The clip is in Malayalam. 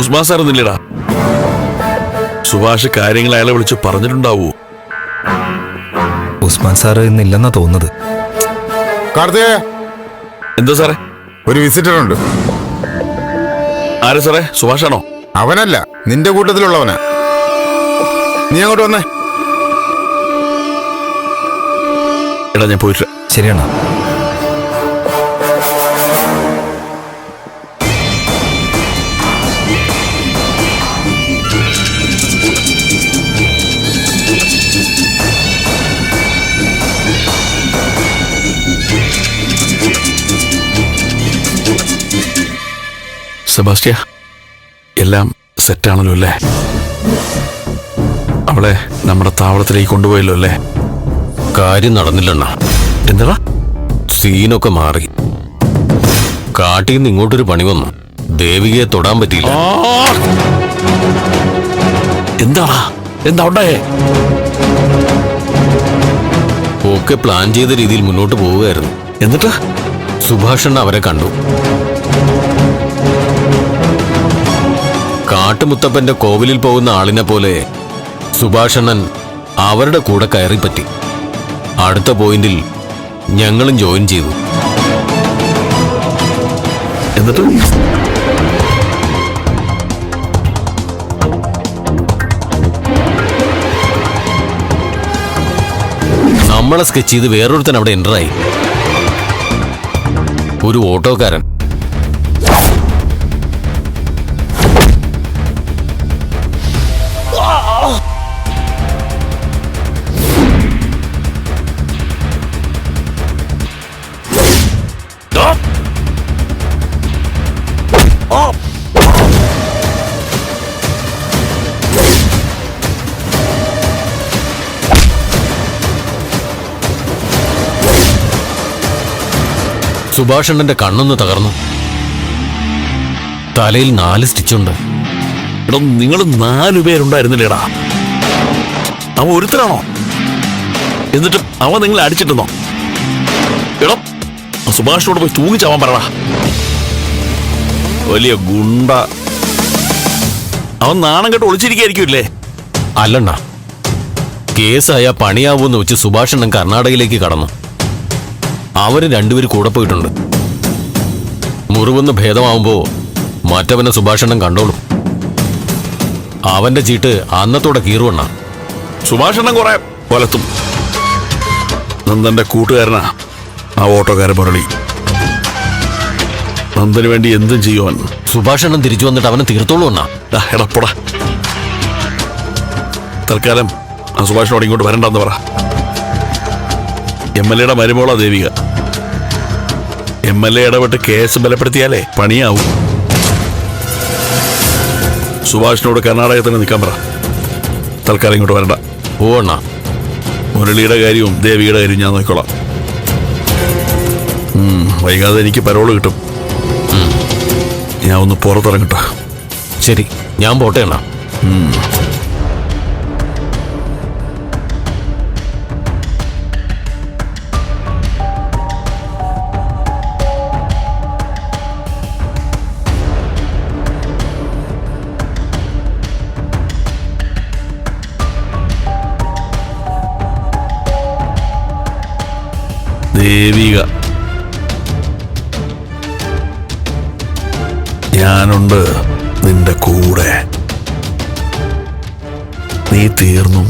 ഉസ്മാൻ സാർ ഒന്നില്ലടാ സുഭാഷ് കാര്യങ്ങൾ അയാളെ വിളിച്ച് പറഞ്ഞിട്ടുണ്ടാവൂ? ഉസ്മാൻ സാർ ഇന്നില്ലെന്നാ തോന്നുന്നത്. കാർത്തിക എന്താ സാറേ? ഒരു വിസിറ്റർ ഉണ്ട്. ആരാ സാറേ? സുഭാഷാണോ? അവനല്ല നിന്റെ കൂട്ടത്തിലുള്ളവനാ. നീ അങ്ങോട്ട് വന്നേ. എടാ ഞാൻ പോയിട്ട് ശരിയാണോ സെബാസ്റ്റ്യ എല്ലാം സെറ്റാണല്ലോ അല്ലേ? അവളെ നമ്മുടെ താവളത്തിലേക്ക് കൊണ്ടുപോയല്ലോ അല്ലേ? കാര്യം നടന്നില്ലണ്ണ. എന്താ സീനൊക്കെ മാറി. കാട്ടിൽ നിന്ന് ഇങ്ങോട്ടൊരു പണി വന്നു. ദേവികയെ തൊടാൻ പറ്റിയില്ല. എന്താടാ? എന്താ ഉണ്ടായേ ഒക്കെ പ്ലാൻ ചെയ്ത രീതിയിൽ മുന്നോട്ട് പോവുകയായിരുന്നു. എന്നിട്ട്? സുഭാഷണ്ണ അവരെ കണ്ടു. കാട്ടുമുത്തപ്പന്റെ കോവിലിൽ പോകുന്ന ആളിനെ പോലെ സുഭാഷണ്ണൻ അവരുടെ കൂടെ കയറിപ്പറ്റി. അടുത്ത പോയിന്റിൽ ഞങ്ങളും ജോയിൻ ചെയ്തു. എന്നിട്ട്? നമ്മളെ സ്കെച്ച് ചെയ്ത് വേറൊരുത്തൻ അവിടെ എന്ററായി. ഒരു ഓട്ടോക്കാരൻ. സുഭാഷണ്ണന്റെ കണ്ണൊന്ന് തകർന്നു. തലയിൽ നാല് സ്റ്റിച്ചുണ്ട് എടോ നിങ്ങൾ നാലു പേരുണ്ടായിരുന്നില്ലേടാ? അവൻ ഒരുത്തരാണോ എന്നിട്ട് അവൻ നിങ്ങളെ അടിച്ചിട്ടുന്നോ? എടോ സുഭാഷിനോട് പോയി തൂങ്ങിച്ചാവാൻ പറടാ. വലിയ ഗുണ്ട. അവൻ നാണം കെട്ട് ഒളിച്ചിരിക്കായിരിക്കുമല്ലേ? അല്ലണ്ണ കേസായ പണിയാവൂന്ന് വെച്ച് സുഭാഷണ്ണൻ കർണാടകയിലേക്ക് കടന്നു. അവർ രണ്ടുപേര് കൂടെ പോയിട്ടുണ്ട്. മുറിവൊന്ന് ഭേദമാവുമ്പോ മറ്റവനെ സുഭാഷണം കണ്ടോളും. അവന്റെ ചീട്ട് അന്നത്തോടെ കീറുവണ്ണ. സുഭാഷണം കുറെ കൊലത്തും നന്ദന്റെ കൂട്ടുകാരനാ. ആ ഓട്ടോക്കാരൻ മുരളി. നന്ദന് വേണ്ടി എന്തും ചെയ്യുവാൻ. സുഭാഷണം തിരിച്ചു വന്നിട്ട് അവനെ തീർത്തോളൂ എന്നാ എടപ്പട തൽക്കാലം ആ സുഭാഷിനോട് ഇങ്ങോട്ട് വരണ്ടെന്ന് പറ. എം എൽ എയുടെ മരുമോളാ ദേവിക. എം എൽ എ ഇടപെട്ട് കേസ് ബലപ്പെടുത്തിയാലേ പണിയാവും. സുഭാഷിനോട് കർണാടകത്തിന് നിൽക്കാൻ പറ. തൽക്കാലം ഇങ്ങോട്ട് വരണ്ട. ഓ അണ്ണ മുരളിയുടെ കാര്യവും ദേവിയുടെ കാര്യവും ഞാൻ നോക്കിക്കോളാം. വൈകാതെ എനിക്ക് പരോൾ കിട്ടും. ഞാൻ ഒന്ന് പുറത്തിറങ്ങട്ടെ. ശരി ഞാൻ പോട്ടെ അണ്ണ. ദേവിക. ഞാനുണ്ട് നിന്റെ കൂടെ. നീ തീർന്നു.